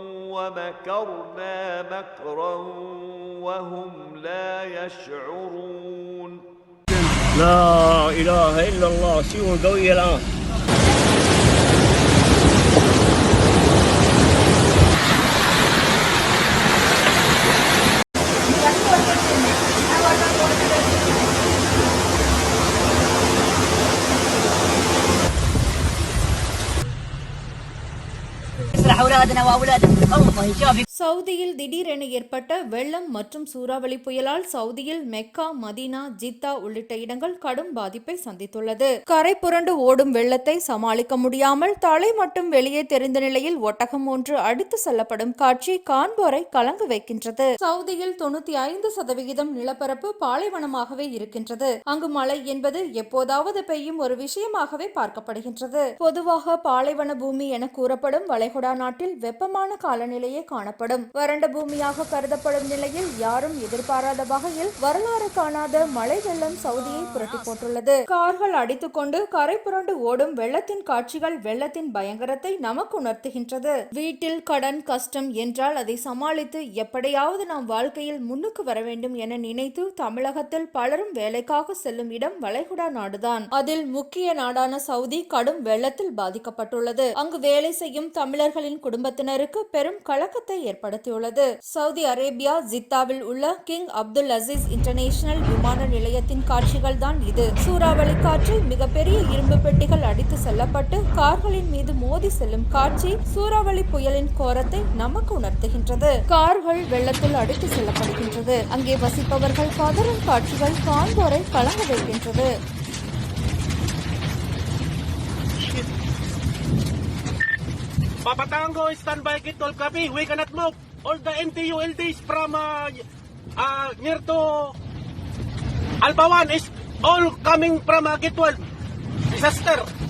ومكرنا مكرا وهم لا يشعرون. لا إله إلا الله سوى قوي الآن. சவுதியில் திடீரென ஏற்பட்ட வெள்ளம் மற்றும் சூறாவளி புயலால் சவுதியில் மெக்கா மதீனா ஜித்தா உள்ளிட்ட இடங்கள் கடும் பாதிப்பை சந்தித்துள்ளது. கரை புரண்டு ஓடும் வெள்ளத்தை சமாளிக்க முடியாமல் தலை மட்டும் வெளியே தெரிந்த நிலையில் ஒட்டகம் ஒன்று அடித்து செல்லப்படும் காட்சி காண்போரை கலங்க வைக்கின்றது. சவுதியில் தொண்ணூத்தி ஐந்து சதவிகிதம் நிலப்பரப்பு பாலைவனமாகவே இருக்கின்றது. அங்கு மழை என்பது எப்போதாவது பெய்யும் ஒரு விஷயமாகவே பார்க்கப்படுகின்றது. பொதுவாக பாலைவன பூமி என கூறப்படும் வளைகுடா நாட்டில் வெப்பமான காலநிலையே காணப்படும். வறண்ட பூமியாக கருதப்படும் நிலையில் யாரும் எதிர்பாராத வகையில் வரலாறு காணாத மழை வெள்ளம் சவுதியை புரட்டி போட்டுள்ளது. கார்கள் அடித்துக்கொண்டு கரை புரண்டு ஓடும் வெள்ளத்தின் காட்சிகள் வெள்ளத்தின் பயங்கரத்தை நமக்கு உணர்த்துகின்றது. வீட்டில் கடன் கஷ்டம் என்றால் அதை சமாளித்து எப்படியாவது நாம் வாழ்க்கையில் முன்னுக்கு வர வேண்டும் என நினைத்து தமிழகத்தில் பலரும் வேலைக்காக செல்லும் இடம் வளைகுடா நாடுதான். அதில் முக்கிய நாடான சவுதி கடும் வெள்ளத்தில் பாதிக்கப்பட்டுள்ளது. அங்கு வேலை செய்யும் தமிழர்களின் குடும்பத்தினருக்கு பெரும் கலக்கத்தை ஏற்படுத்தியுள்ளது. சவுதி அரேபியா ஜித்தாவில் உள்ள கிங் அப்துல் அசீஸ் இன்டர்நேஷனல் விமான நிலையத்தின் காட்சிகள் தான் இது. சூறாவளி காற்றில் மிகப்பெரிய இரும்பு பெட்டிகள் அடித்து செல்லப்பட்டு கார்களின் மீது மோதி செல்லும் காட்சி சூறாவளி புயலின் கோரத்தை நமக்கு உணர்த்துகின்றது. கார்கள் வெள்ளத்தில் அடித்து செல்லப்படுகின்றது. அங்கே வசிப்பவர்கள் கதறும் காட்சிகள் காண்போரை கலங்க வைக்கின்றது. Papa Tango, standby Kitol copy. We cannot move. All the MTU LDs from uh, uh, near to 1 is all coming from uh, Gitwal. Disaster.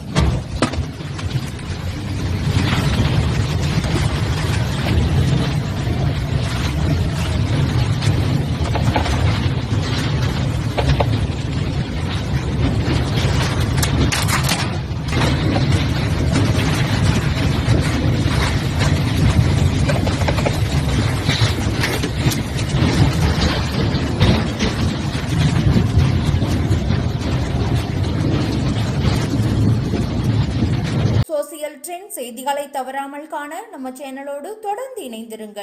Social trend செய்திகளை தவறாமல் காண நம்ம சேனலோடு தொடர்ந்து இணைந்திருங்கள்.